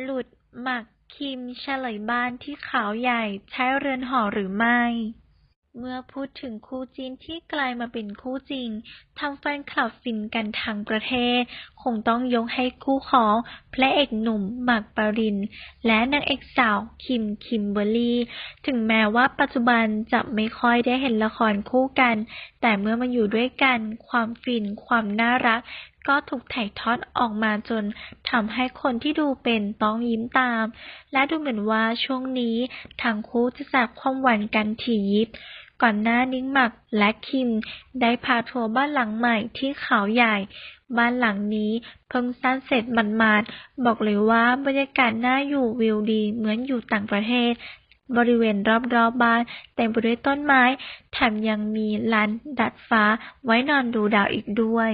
หลุด หมากคิม เฉลยบ้านที่ขาวใหญ่ ใช้เรือนหอหรือไม่ เมื่อพูดถึงคู่จิ้นที่กลายมาเป็นคู่จริงทำแฟนคลับฟินกันทั้งประเทศ คงต้องยกให้คู่ของพระเอกหนุ่มหมากปริน และนางเอกสาวคิม คิมเบอร์รี่ ถึงแม้ว่าปัจจุบันจะไม่ค่อยได้เห็นละครคู่กัน แต่เมื่อมาอยู่ด้วยกัน ความฟิน ความน่ารัก ก็ถูกถ่ายทอดออกมาจนทำให้คนที่ดูเป็นต้องยิ้มตาม และดูเหมือนว่าช่วงนี้ทั้งคู่จะแสดความหวานกันถี่ยิบ ก่อนหน้านิ้งหมักและคิมได้พาทัวร์บ้านหลังใหม่ที่เขาใหญ่ บ้านหลังนี้เพิ่งสร้างเสร็จหมาดๆบอกเลยว่าบรรยากาศน่าอยู่วิวดีเหมือนอยู่ต่างประเทศบริเวณรอบๆบบ้านเต็มไปด้วยต้นไม้ แถมยังมีลานดัดฟ้าไว้นอนดูดาวอีกด้วย